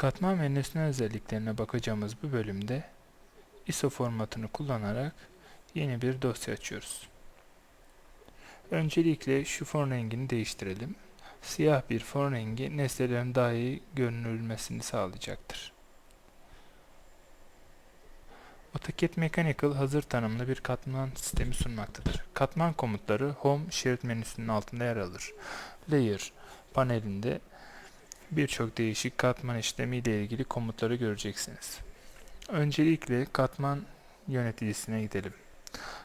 Katman ve nesne özelliklerine bakacağımız bu bölümde ISO formatını kullanarak yeni bir dosya açıyoruz. Öncelikle şu fon rengini değiştirelim. Siyah bir fon rengi nesnelerin daha iyi görünülmesini sağlayacaktır. AutoCAD Mechanical hazır tanımlı bir katman sistemi sunmaktadır. Katman komutları Home Shared menüsünün altında yer alır. Layer panelinde birçok değişik katman işlemi ile ilgili komutları göreceksiniz. Öncelikle katman yöneticisine gidelim.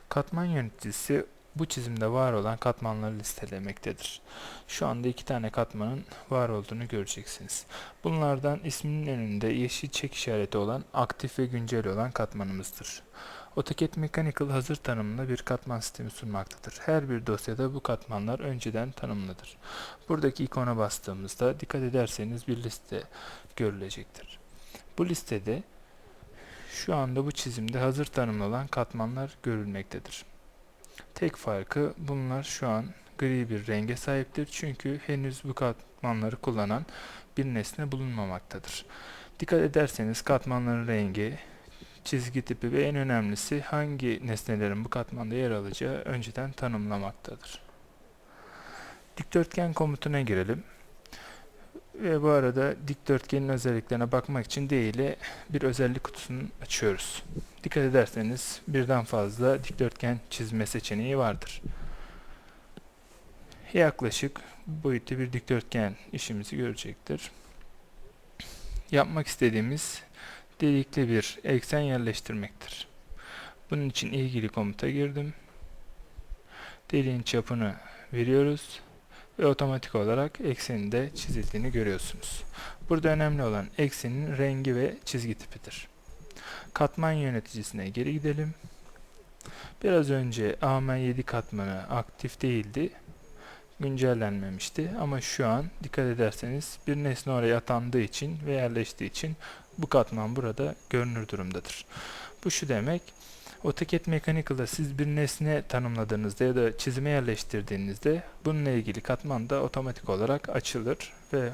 Katman yöneticisi bu çizimde var olan katmanları listelemektedir. Şu anda iki tane katmanın var olduğunu göreceksiniz. Bunlardan isminin önünde yeşil çek işareti olan aktif ve güncel olan katmanımızdır. AutoCAD Mechanical hazır tanımlı bir katman sistemi sunmaktadır. Her bir dosyada bu katmanlar önceden tanımlıdır. Buradaki ikona bastığımızda dikkat ederseniz bir liste görülecektir. Bu listede şu anda bu çizimde hazır tanımlı olan katmanlar görülmektedir. Tek farkı bunlar şu an gri bir renge sahiptir çünkü henüz bu katmanları kullanan bir nesne bulunmamaktadır. Dikkat ederseniz katmanların rengi, çizgi tipi ve en önemlisi hangi nesnelerin bu katmanda yer alacağı önceden tanımlamaktadır. Dikdörtgen komutuna girelim. Ve bu arada dikdörtgenin özelliklerine bakmak için D ile bir özellik kutusunu açıyoruz. Dikkat ederseniz birden fazla dikdörtgen çizme seçeneği vardır. Yaklaşık boyutlu bir dikdörtgen işimizi görecektir. Yapmak istediğimiz delikli bir eksen yerleştirmektir. Bunun için ilgili komuta girdim. Deliğin çapını veriyoruz ve otomatik olarak eksenin de çizildiğini görüyorsunuz. Burada önemli olan eksenin rengi ve çizgi tipidir. Katman yöneticisine geri gidelim. Biraz önce AM7 katmanı aktif değildi. Güncellenmemişti ama şu an dikkat ederseniz bir nesne oraya atandığı için ve yerleştiği için bu katman burada görünür durumdadır. Bu şu demek, AutoCAD Mechanical'da siz bir nesne tanımladığınızda ya da çizime yerleştirdiğinizde bununla ilgili katman da otomatik olarak açılır ve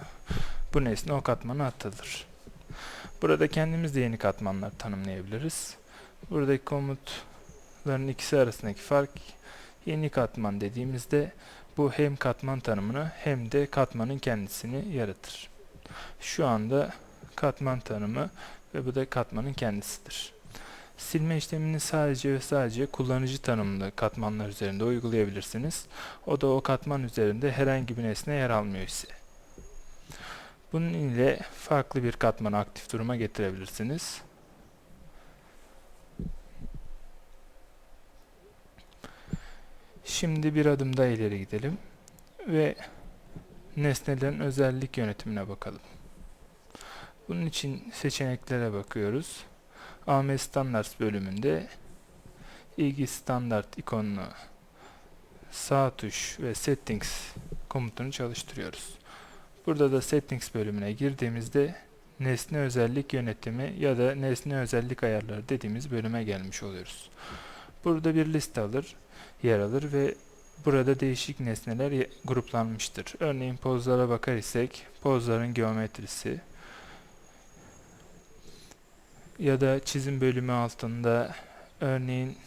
bu nesne o katmana atılır. Burada kendimiz de yeni katmanlar tanımlayabiliriz. Buradaki komutların ikisi arasındaki fark yeni katman dediğimizde bu hem katman tanımını hem de katmanın kendisini yaratır. Şu anda katman tanımı ve bu da katmanın kendisidir. Silme işlemini sadece ve sadece kullanıcı tanımlı katmanlar üzerinde uygulayabilirsiniz. O da o katman üzerinde herhangi bir nesne yer almıyor ise. Bunun ile farklı bir katmanı aktif duruma getirebilirsiniz. Şimdi bir adım daha ileri gidelim ve nesnelerin özellik yönetimine bakalım. Bunun için seçeneklere bakıyoruz. AM Standards bölümünde ilgi standart ikonunu sağ tuş ve settings komutunu çalıştırıyoruz. Burada da settings bölümüne girdiğimizde nesne özellik yönetimi ya da nesne özellik ayarları dediğimiz bölüme gelmiş oluyoruz. Burada bir liste alır, yer alır ve burada değişik nesneler gruplanmıştır. Örneğin pozlara bakar isek pozların geometrisi, ya da çizim bölümü altında örneğin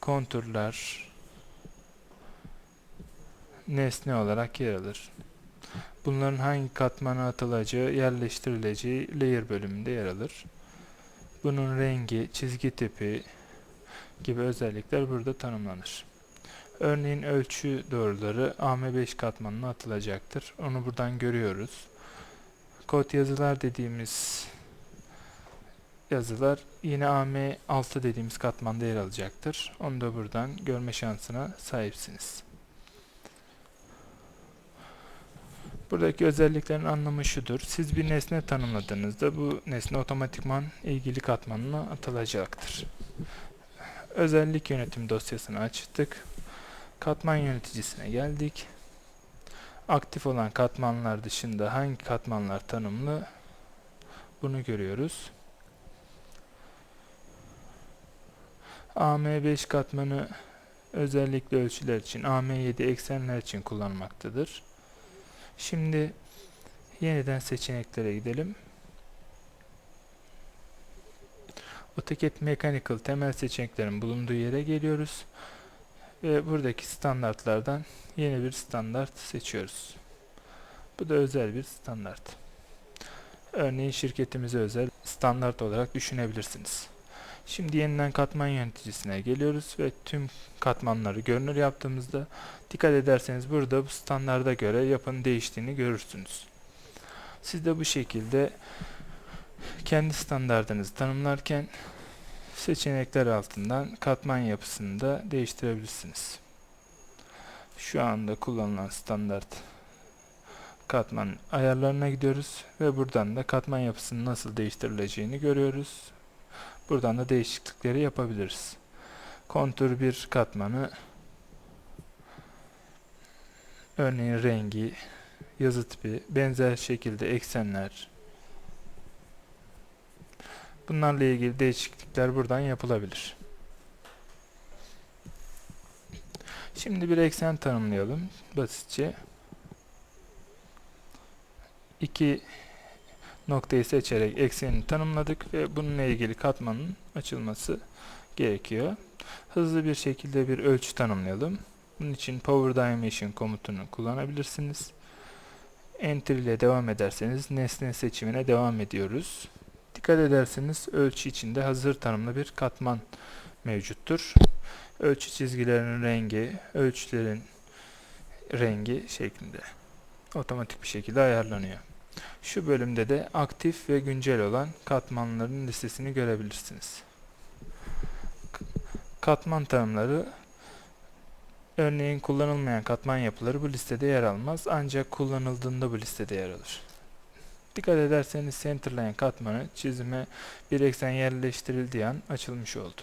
konturlar nesne olarak yer alır. Bunların hangi katmana atılacağı, yerleştirileceği layer bölümünde yer alır. Bunun rengi, çizgi tipi gibi özellikler burada tanımlanır. Örneğin ölçü doğruları AM5 katmanına atılacaktır. Onu buradan görüyoruz. Kod yazılar dediğimiz yazılar yine AM6 dediğimiz katmanda yer alacaktır. Onu da buradan görme şansına sahipsiniz. Buradaki özelliklerin anlamı şudur. Siz bir nesne tanımladığınızda bu nesne otomatikman ilgili katmanına atılacaktır. Özellik yönetim dosyasını açtık. Katman yöneticisine geldik. Aktif olan katmanlar dışında hangi katmanlar tanımlı bunu görüyoruz. AM5 katmanı özellikle ölçüler için, AM7 eksenler için kullanmaktadır. Şimdi yeniden seçeneklere gidelim. AutoCAD Mechanical temel seçeneklerin bulunduğu yere geliyoruz. Ve buradaki standartlardan yeni bir standart seçiyoruz. Bu da özel bir standart. Örneğin şirketimize özel standart olarak düşünebilirsiniz. Şimdi yeniden katman yöneticisine geliyoruz ve tüm katmanları görünür yaptığımızda dikkat ederseniz burada bu standarda göre yapının değiştiğini görürsünüz. Siz de bu şekilde kendi standartınızı tanımlarken seçenekler altından katman yapısını da değiştirebilirsiniz. Şu anda kullanılan standart katman ayarlarına gidiyoruz ve buradan da katman yapısının nasıl değiştirileceğini görüyoruz. Buradan da değişiklikleri yapabiliriz. Kontur bir katmanı örneğin rengi, yazı tipi, benzer şekilde eksenler bunlarla ilgili değişiklikler buradan yapılabilir. Şimdi bir eksen tanımlayalım basitçe. İki noktayı seçerek eksenini tanımladık ve bununla ilgili katmanın açılması gerekiyor. Hızlı bir şekilde bir ölçü tanımlayalım. Bunun için Power Dimension komutunu kullanabilirsiniz. Enter ile devam ederseniz nesne seçimine devam ediyoruz. Dikkat ederseniz ölçü içinde hazır tanımlı bir katman mevcuttur. Ölçü çizgilerinin rengi, ölçülerin rengi şeklinde otomatik bir şekilde ayarlanıyor. Şu bölümde de aktif ve güncel olan katmanların listesini görebilirsiniz. Katman tanımları örneğin kullanılmayan katman yapıları bu listede yer almaz ancak kullanıldığında bu listede yer alır. Dikkat ederseniz Centerline katmanı çizime bir eksen yerleştirildiği an açılmış oldu.